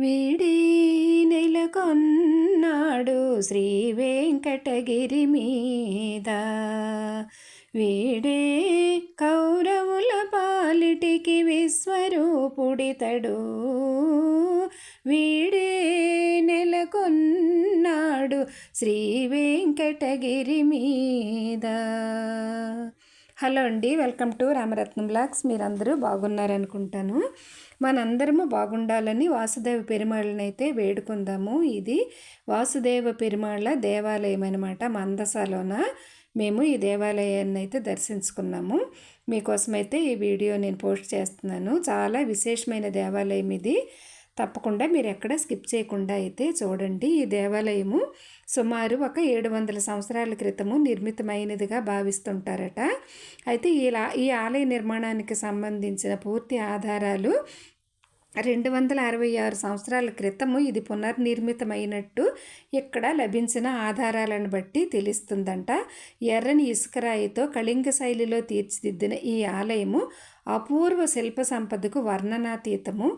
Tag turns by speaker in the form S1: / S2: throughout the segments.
S1: వీడి నెలకొన్నాడు శ్రీ వెంకటగిరి మీద. వీడే కౌరవుల పాలిటికి విశ్వరూపుడితడు. వీడే నెలకొన్నాడు శ్రీ వెంకటగిరి మీద. హలో అండి వెల్కమ్ టు రామరత్నం బ్లాగ్స్. మీరందరూ బాగున్నారనుకుంటాను. మనందరము బాగుండాలని వాసుదేవ పెరుమాళ్ళని అయితే వేడుకుందాము. ఇది వాసుదేవ పెరుమాళ్ళ దేవాలయం అనమాట మందసలోన. మేము ఈ దేవాలయాన్ని అయితే దర్శించుకున్నాము. మీకోసమైతే ఈ వీడియో నేను పోస్ట్ చేస్తున్నాను. చాలా విశేషమైన దేవాలయం ఇది. తప్పకుండా మీరు ఎక్కడ స్కిప్ చేయకుండా అయితే చూడండి. ఈ దేవాలయము సుమారు ఒక ఏడు వందల సంవత్సరాల క్రితము నిర్మితమైనదిగా భావిస్తుంటారట. అయితే ఈ ఈ ఆలయ నిర్మాణానికి సంబంధించిన పూర్తి ఆధారాలు రెండు వందల అరవై ఆరు సంవత్సరాల క్రితము ఇది పునర్నిర్మితమైనట్టు ఇక్కడ లభించిన ఆధారాలను బట్టి తెలుస్తుందంట. ఎర్రని ఇసుకరాయితో కళింగ శైలిలో తీర్చిదిద్దిన ఈ ఆలయము అపూర్వ శిల్ప సంపదకు వర్ణనాతీతము.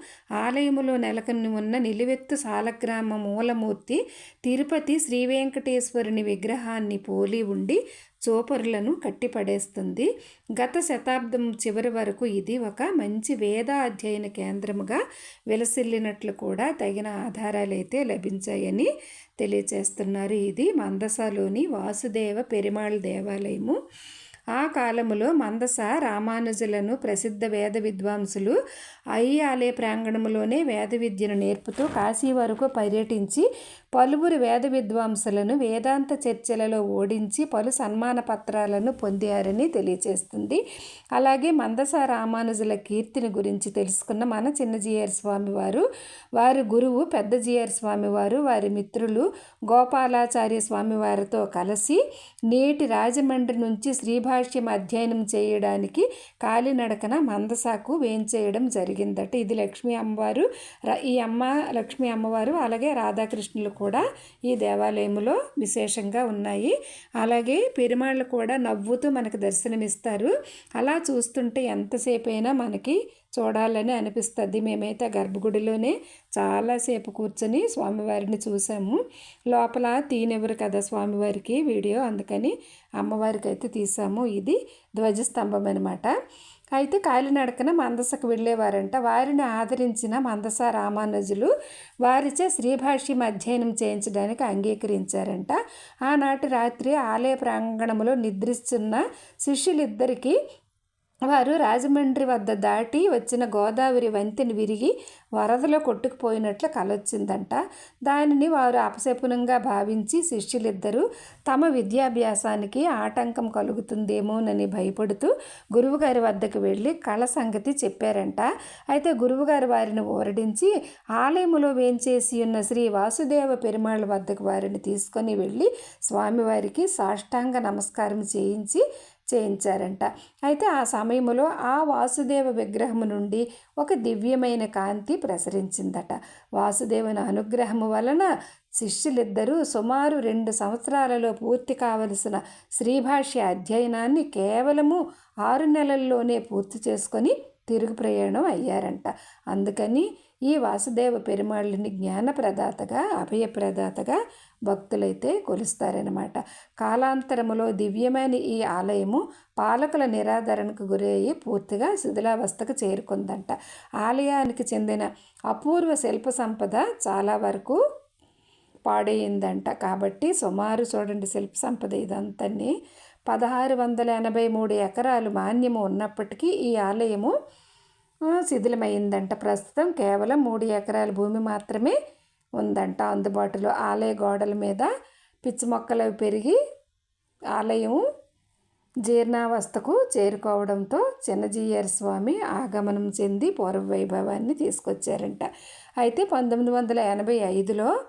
S1: ఆలయములో నెలకొని ఉన్న నిలువెత్తు సాలగ్రామ మూలమూర్తి తిరుపతి శ్రీ వెంకటేశ్వరుని విగ్రహాన్ని పోలి ఉండి చోపరులను కట్టిపడేస్తుంది. గత శతాబ్దం చివరి వరకు ఇది ఒక మంచి వేద అధ్యయన కేంద్రముగా విలసిల్లినట్లు కూడా తగిన ఆధారాలైతే లభించాయని తెలియచేస్తున్నారు. ఇది మందసలోని వాసుదేవ పెరిమాళ్ దేవాలయము. ఆ కాలములో మందస రామానుజులను ప్రసిద్ధ వేద విద్వాంసులు అయ్యాలే ఆలయ ప్రాంగణంలోనే వేద విద్యను నేర్పుతూ కాశీ వరకు పర్యటించి పలువురు వేద విద్వాంసులను వేదాంత చర్చలలో ఓడించి పలు సన్మాన పత్రాలను పొందారని తెలియజేస్తుంది అలాగే మందస రామానుజుల కీర్తిని గురించి తెలుసుకున్న మన చిన్నజీయర్ స్వామి వారు వారి గురువు పెద్ద జీఆర్ స్వామి వారు వారి మిత్రులు గోపాలాచార్య స్వామి వారితో కలిసి నేటి రాజమండ్రి నుంచి శ్రీభాష్యం అధ్యయనం చేయడానికి కాలినడకన మందసాకు వేయించేయడం జరిగిందట. ఇది లక్ష్మీ అమ్మవారు ఈ అమ్మ లక్ష్మీ అమ్మవారు అలాగే రాధాకృష్ణులు కూడా ఈ దేవాలయంలో విశేషంగా ఉన్నాయి. అలాగే పెరుమాళ్ళు కూడా నవ్వుతూ మనకు దర్శనమిస్తారు. అలా చూస్తుంటే ఎంతసేపు అయినా మనకి చూడాలని అనిపిస్తుంది. మేమైతే గర్భగుడిలోనే చాలాసేపు కూర్చొని స్వామివారిని చూసాము. లోపల తీనెవరు కదా స్వామివారికి వీడియో అందుకని అమ్మవారికి అయితే తీసాము. ఇది ధ్వజస్తంభం అనమాట అయితే కాలినడకన మందసకు వెళ్ళేవారంట. వారిని ఆదరించిన మందస రామానుజులు వారిచే శ్రీభాష్యం అధ్యయనం చేయించడానికి అంగీకరించారంట. ఆనాటి రాత్రి ఆలయ ప్రాంగణంలో నిద్రిస్తున్న శిష్యులిద్దరికీ వారు రాజమండ్రి వద్ద దాటి వచ్చిన గోదావరి వంతెని విరిగి వరదలో కొట్టుకుపోయినట్లు కలొచ్చిందంట. దానిని వారు అపశపునంగా భావించి శిష్యులిద్దరూ తమ విద్యాభ్యాసానికి ఆటంకం కలుగుతుందేమోనని భయపడుతూ గురువుగారి వద్దకు వెళ్ళి కళ సంగతి చెప్పారంట. అయితే గురువుగారు వారిని ఓరడించి ఆలయములో వేంచేసి ఉన్న శ్రీ వాసుదేవ పెరుమాళ్ళ వద్దకు వారిని తీసుకొని వెళ్ళి స్వామివారికి సాష్టాంగ నమస్కారం చేయించి చేయించారంట. అయితే ఆ సమయంలో ఆ వాసుదేవ విగ్రహము నుండి ఒక దివ్యమైన కాంతి ప్రసరించిందట. వాసుదేవుని అనుగ్రహము వలన శిష్యులిద్దరూ సుమారు రెండు సంవత్సరాలలో పూర్తి కావలసిన శ్రీభాష్య అధ్యయనాన్ని కేవలము ఆరు నెలల్లోనే పూర్తి చేసుకొని తిరుగు ప్రయాణం అయ్యారంట. అందుకని ఈ వాసుదేవ పెరుమాళ్ళని జ్ఞానప్రదాతగా అభయప్రదాతగా భక్తులైతే కొలుస్తారనమాట కాలాంతరములో దివ్యమైన ఈ ఆలయము పాలకుల నిరాదరణకు గురయ్యి పూర్తిగా శిథిలావస్థకు చేరుకుందంట. ఆలయానికి చెందిన అపూర్వ శిల్ప సంపద చాలా వరకు పాడైందంట. కాబట్టి సుమారు చూడండి శిల్ప సంపద ఇదంతని. పదహారు వందల ఎనభై మూడు ఎకరాలు మాన్యము ఉన్నప్పటికీ ఈ ఆలయము శిథిలమైందంట ప్రస్తుతం. కేవలం మూడు ఎకరాల భూమి మాత్రమే ఉందంట. అందుబాటులో ఆలయ గోడల మీద పిచ్చి మొక్కలు పెరిగి ఆలయం జీర్ణావస్థకు చేరుకోవడంతో చిన్నజీయర్ స్వామి ఆగమనం చెంది పూర్వ వైభవాన్ని తీసుకొచ్చారంట. అయితే పంతొమ్మిది వందల ఎనభై ఐదులో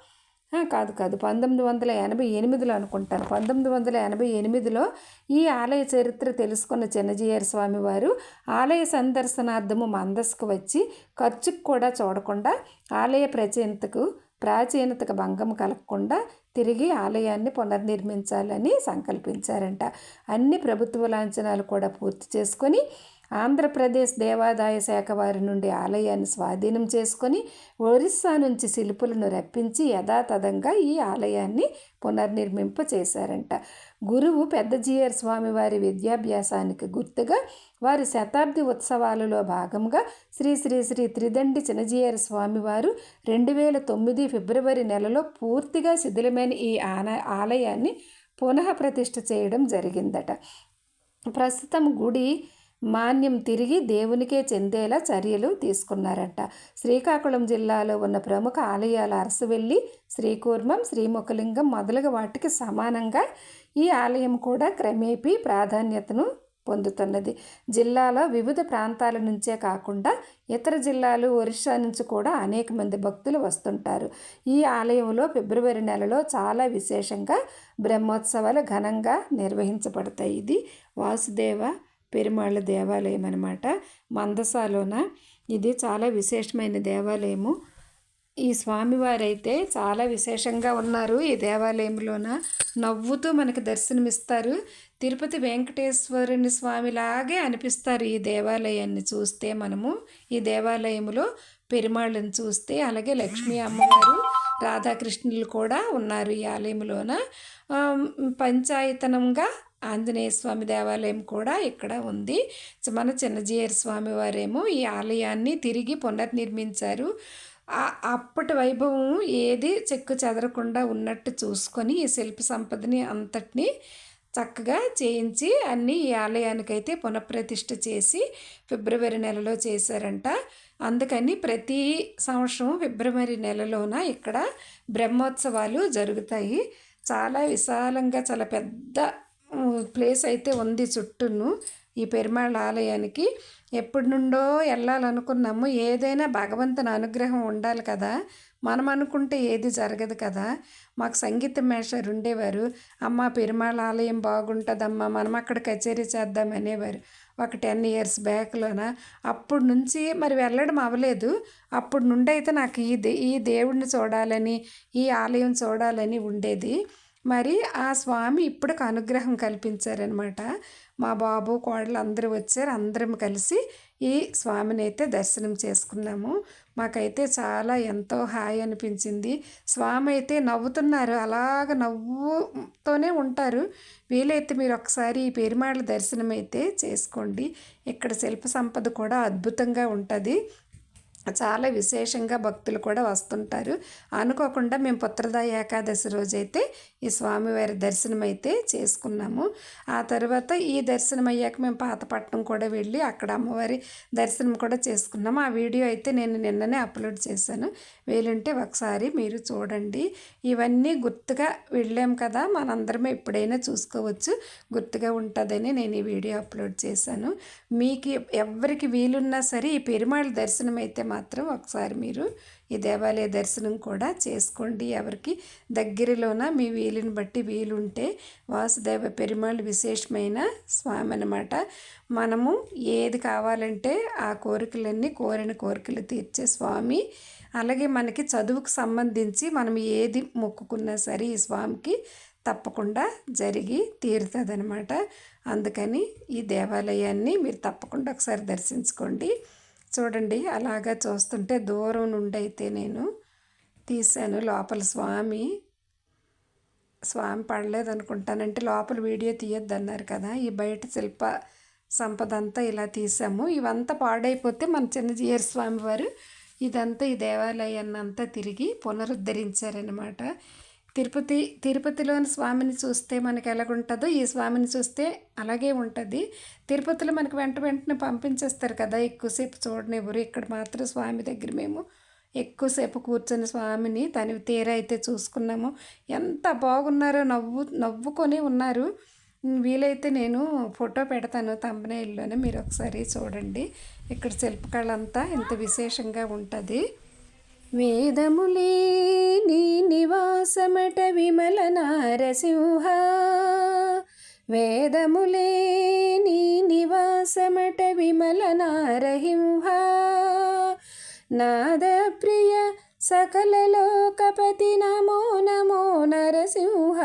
S1: కాదు కాదు. పంతొమ్మిది వందల ఎనభై ఎనిమిదిలో అనుకుంటాను. పంతొమ్మిది వందల ఎనభై ఎనిమిదిలో ఈ ఆలయ చరిత్ర తెలుసుకున్న చిన్నజీయర్ స్వామి వారు ఆలయ సందర్శనార్థము మందస్కు వచ్చి ఖర్చుకు కూడా చూడకుండా ఆలయ ప్రచీనతకు ప్రాచీనతకు భంగం కలగకుండా తిరిగి ఆలయాన్ని పునర్నిర్మించాలని సంకల్పించారంట. అన్ని ప్రభుత్వ లాంఛనాలు కూడా పూర్తి చేసుకొని ఆంధ్రప్రదేశ్ దేవాదాయ శాఖ వారి నుండి ఆలయాన్ని స్వాధీనం చేసుకొని ఒరిస్సా నుంచి శిల్పులను రప్పించి యథాతథంగా ఈ ఆలయాన్ని పునర్నిర్మింప చేశారంట. గురువు పెద్ద జీఆర్ స్వామి వారి విద్యాభ్యాసానికి గుర్తుగా వారి శతాబ్ది ఉత్సవాలలో భాగంగా శ్రీ శ్రీ శ్రీ త్రిదండి చినజీయర్ స్వామివారు రెండు వేల తొమ్మిది ఫిబ్రవరి నెలలో పూర్తిగా శిథిలమైన ఈ ఆన ఆలయాన్ని పునః ప్రతిష్ఠ చేయడం జరిగిందట. ప్రస్తుతం గుడి మాన్యం తిరిగి దేవునికే చెందేలా చర్యలు తీసుకున్నారట. శ్రీకాకుళం జిల్లాలో ఉన్న ప్రముఖ ఆలయాల అరసవెల్లి శ్రీకూర్మం శ్రీముఖలింగం మొదలగు వాటికి సమానంగా ఈ ఆలయం కూడా క్రమేపీ ప్రాధాన్యతను పొందుతున్నది. జిల్లాలో వివిధ ప్రాంతాల నుంచే కాకుండా ఇతర జిల్లాలు ఒరిస్సా నుంచి కూడా అనేక మంది భక్తులు వస్తుంటారు. ఈ ఆలయంలో ఫిబ్రవరి నెలలో చాలా విశేషంగా బ్రహ్మోత్సవాలు ఘనంగా నిర్వహించబడతాయి. ఇది వాసుదేవ పెరుమాళ్ళ దేవాలయం అనమాట మందసాలోన. ఇది చాలా విశేషమైన దేవాలయము. ఈ స్వామివారైతే చాలా విశేషంగా ఉన్నారు ఈ దేవాలయంలోన. నవ్వుతూ మనకి దర్శనమిస్తారు. తిరుపతి వెంకటేశ్వరుని స్వామిలాగే అనిపిస్తారు ఈ దేవాలయాన్ని చూస్తే మనము. ఈ దేవాలయంలో పెరుమాళ్ళని చూస్తే అలాగే లక్ష్మీ అమ్మవారు రాధాకృష్ణులు కూడా ఉన్నారు ఈ ఆలయంలోన పంచాయతనంగా ఆంజనేయ స్వామి దేవాలయం కూడా ఇక్కడ ఉంది. మన చిన్నజీయర్ స్వామి వారేమో ఈ ఆలయాన్ని తిరిగి పునర్నిర్మించారు. అప్పటి వైభవం ఏది చెక్కు చెదరకుండా ఉన్నట్టు చూసుకొని ఈ శిల్ప సంపదని అంతటిని చక్కగా చేయించి అన్నీ ఈ ఆలయానికైతే పునఃప్రతిష్ఠ చేసి ఫిబ్రవరి నెలలో చేశారంట. అందుకని ప్రతి సంవత్సరం ఫిబ్రవరి నెలలోన ఇక్కడ బ్రహ్మోత్సవాలు జరుగుతాయి. చాలా విశాలంగా చాలా పెద్ద ప్లేస్ అయితే ఉంది చుట్టూను ఈ పెరుమాళ్ళ ఆలయానికి. ఎప్పటి నుండో వెళ్ళాలనుకున్నాము ఏదైనా భగవంతుని అనుగ్రహం ఉండాలి కదా. మనం అనుకుంటే ఏది జరగదు కదా. మాకు సంగీత మేషర్ ఉండేవారు. అమ్మ పెరుమాళ ఆలయం బాగుంటుందమ్మా. మనం అక్కడ కచేరీ చేద్దాం అనేవారు. ఒక టెన్ ఇయర్స్ బ్యాక్లోన అప్పుడు నుంచి మరి వెళ్ళడం అవ్వలేదు. అప్పటి నుండి అయితే నాకు ఈ దే ఈ దేవుడిని చూడాలని ఈ ఆలయం చూడాలని ఉండేది. మరి ఆ స్వామి ఇప్పటికి అనుగ్రహం కల్పించారనమాట మా బాబు కోడలు అందరూ వచ్చారు. అందరం కలిసి ఈ స్వామిని అయితే దర్శనం చేసుకున్నాము. మాకైతే చాలా ఎంతో హాయి అనిపించింది. స్వామి అయితే నవ్వుతున్నారు. అలాగ నవ్వుతోనే ఉంటారు. వీలైతే మీరు ఒకసారి ఈ పెరుమాళ్ళ దర్శనం అయితే చేసుకోండి. ఇక్కడ శిల్ప సంపద కూడా అద్భుతంగా ఉంటుంది. చాలా విశేషంగా భక్తులు కూడా వస్తుంటారు. అనుకోకుండా మేము పుత్రదా ఏకాదశి రోజైతే ఈ స్వామివారి దర్శనం అయితే చేసుకున్నాము. ఆ తర్వాత ఈ దర్శనం అయ్యాక మేము పాతపట్నం కూడా వెళ్ళి అక్కడ అమ్మవారి దర్శనం కూడా చేసుకున్నాము. ఆ వీడియో అయితే నేను నిన్ననే అప్లోడ్ చేశాను. వీలుంటే ఒకసారి మీరు చూడండి. ఇవన్నీ గుర్తుగా వెళ్ళాం కదా మనందరం ఎప్పుడైనా చూసుకోవచ్చు. గుర్తుగా ఉంటుందని నేను ఈ వీడియో అప్లోడ్ చేశాను. మీకు ఎవరికి వీలున్నా సరే ఈ పెరుమాళ దర్శనం అయితే మాత్రం ఒకసారి మీరు ఈ దేవాలయ దర్శనం కూడా చేసుకోండి. ఎవరికి దగ్గరలోన మీ వీలుని బట్టి వీలుంటే వాసుదేవ పెరుమాళ్ విశేషమైన స్వామి అనమాట మనము ఏది కావాలంటే ఆ కోరికలన్నీ కోరిన కోరికలు తీర్చే స్వామి. అలాగే మనకి చదువుకు సంబంధించి మనం ఏది మొక్కుకున్నా సరే ఈ స్వామికి తప్పకుండా జరిగి తీరుతుంది అందుకని ఈ దేవాలయాన్ని మీరు తప్పకుండా ఒకసారి దర్శించుకోండి. చూడండి అలాగా చూస్తుంటే దూరం నుండి అయితే నేను తీశాను. లోపల స్వామి స్వామి పడలేదు అనుకుంటానంటే లోపల వీడియో తీయొద్దు అన్నారు కదా. ఈ బయట శిల్ప సంపద అంతా ఇలా తీసాము. ఇవంతా పాడైపోతే మన చిన్నజీయర్ స్వామి వారు ఇదంతా ఈ దేవాలయాన్ని అంతా తిరిగి పునరుద్ధరించారనమాట తిరుపతి తిరుపతిలోని స్వామిని చూస్తే మనకి ఎలాగుంటుందో ఈ స్వామిని చూస్తే అలాగే ఉంటుంది. తిరుపతిలో మనకి వెంట వెంటనే పంపించేస్తారు కదా ఎక్కువసేపు చూడనివ్వరు. ఇక్కడ మాత్రం స్వామి దగ్గర మేము ఎక్కువసేపు కూర్చొని స్వామిని తను తీర అయితే చూసుకున్నాము. ఎంత బాగున్నారో నవ్వు నవ్వుకొని ఉన్నారు. వీలైతే నేను ఫోటో పెడతాను తంబనేల్లోనే మీరు ఒకసారి చూడండి. ఇక్కడ శిల్పకళ అంతా ఇంత విశేషంగా ఉంటుంది. వేదములే నీ నివాసమట విమల నారసింహ వేదములే నీ నివాసమట విమల నారహింహ నాద ప్రియ సకలలోకపతి నమో నమో నరసింహ.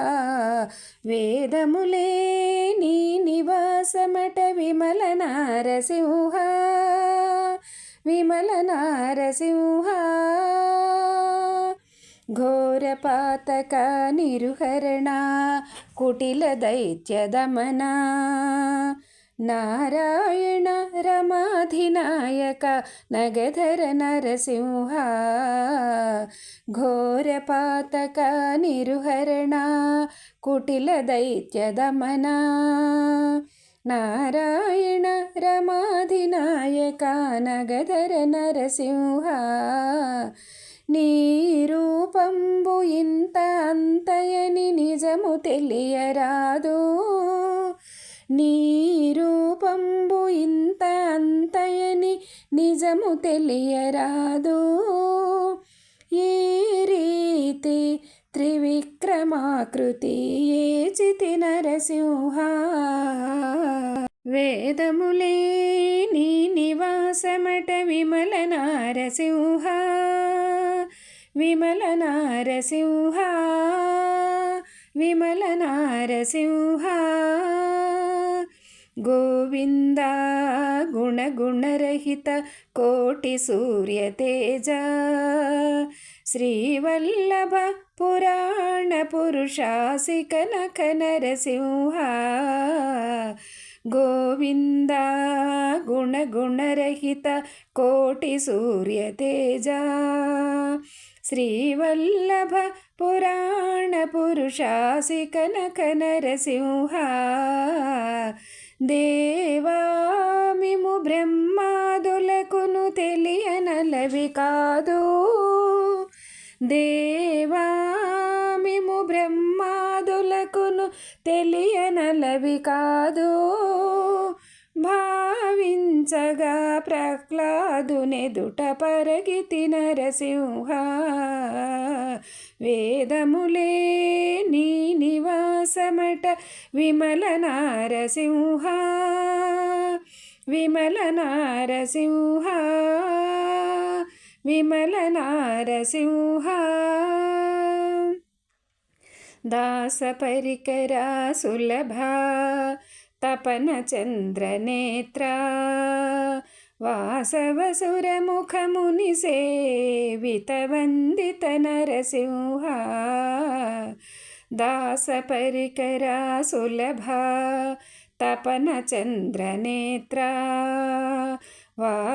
S1: వేదములే నీ నివాసమట విమల నారసింహ విమల నారసింహ. ఘోరపాతక నిరుహరణ కుటిల దైత్య దమన. నారాయణ రమాధినాయక నగధర నరసింహ. ఘోరపాతక నిరుహరణ కుటిల దైత్య దమనా. నారాయణ రమాధినాయక నగధర నరసింహ నీ రూపంబు ఇంత అంతయని నిజము తెలియరాదు. నీ రూపంబు ఇంత అంతయని నిజము తెలియరాదు. ఈ రీతి త్రివిక్రమాకృతి ఏచితి నరసింహ. వేదములే నీ నివాసమట విమల నారసింహ. విమల నారసింహ. విమల నారసింహ. గోవింద గుణగుణరహిత కోటి సూర్యతేజ శ్రీవల్లభ పురాణ పురుషాసి కనక నరసింహ గోవింద గుణగుణరహిత కోటి సూర్యతేజ శ్రీవల్లభ పురాణ పురుషాసి కనక నరసింహ దేవామిము బ్రహ్మాదులకును తెలియనలవి కాదు. దేవామిము బ్రహ్మాదులకును తెలియనలవి కాదు. భావించగా ప్రహ్లాదునెదుట పరగితి నరసింహ వేదములే నీ నివాసమట విమల నారసింహ విమల నారసింహ విమల నారసింహ. దాస పరికరా సులభ తపన చంద్రనేత్ర వాసవసురముఖముని సేవిత వందిత నరసింహ దాస పరికరా సులభ తపన చంద్రనేత్ర వాసవసురముఖముని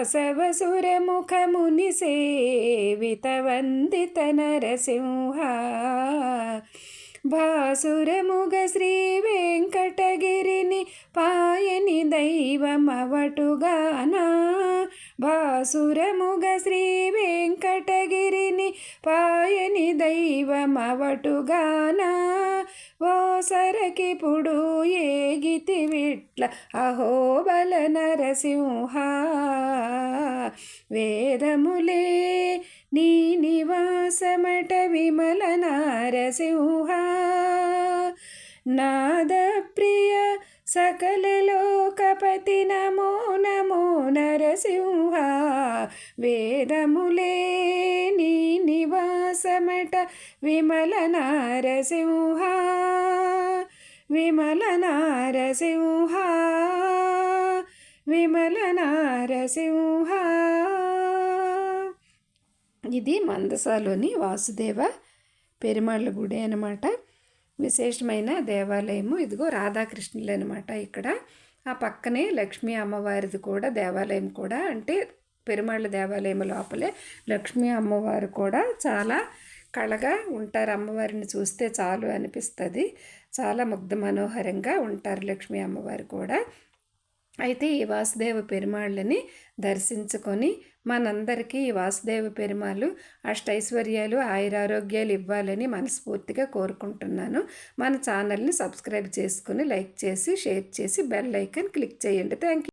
S1: సేవిత వందిత నరసింహ భాసురముగ శ్రీ వెంకటగిరిని పాయని దైవమవటుగానా. భాసురముగ శ్రీ వెంకటగిరిని పాయని దైవమవటుగానా. ఓ సరకిపుడు ఏగితి విట్ల అహోబల నరసింహ. వేదములే నీ నివాసమట విమల నారసింహ. నాదప్రియ సకల లోకపతి నమో నమో నరసింహ. వేదములే నీ నివాసమట విమల నారసింహ. విమల నారసింహ. విమల నారసింహ. ఇది మందసాలోని వాసుదేవ పెరుమాళ్ళ గుడి అనమాట విశేషమైన దేవాలయము. ఇదిగో రాధాకృష్ణులు అనమాట ఇక్కడ. ఆ పక్కనే లక్ష్మీ అమ్మవారిది కూడా దేవాలయం కూడా. అంటే పెరుమాళ్ళ దేవాలయం లోపలే లక్ష్మీ అమ్మవారు కూడా చాలా కళగా ఉంటారు. అమ్మవారిని చూస్తే చాలు అనిపిస్తుంది. చాలా ముగ్ధ మనోహరంగా ఉంటారు లక్ష్మీ అమ్మవారు కూడా. అయితే ఈ వాసుదేవ పెరుమాళ్ళని దర్శించుకొని మనందరికీ ఈ వాసుదేవ పెరుమాళ్ళు అష్టైశ్వర్యాలు ఆయురారోగ్యాలు ఇవ్వాలని మనస్ఫూర్తిగా కోరుకుంటున్నాను. మన ఛానల్ని సబ్స్క్రైబ్ చేసుకుని లైక్ చేసి షేర్ చేసి బెల్ ఐకన్ క్లిక్ చేయండి. Thank you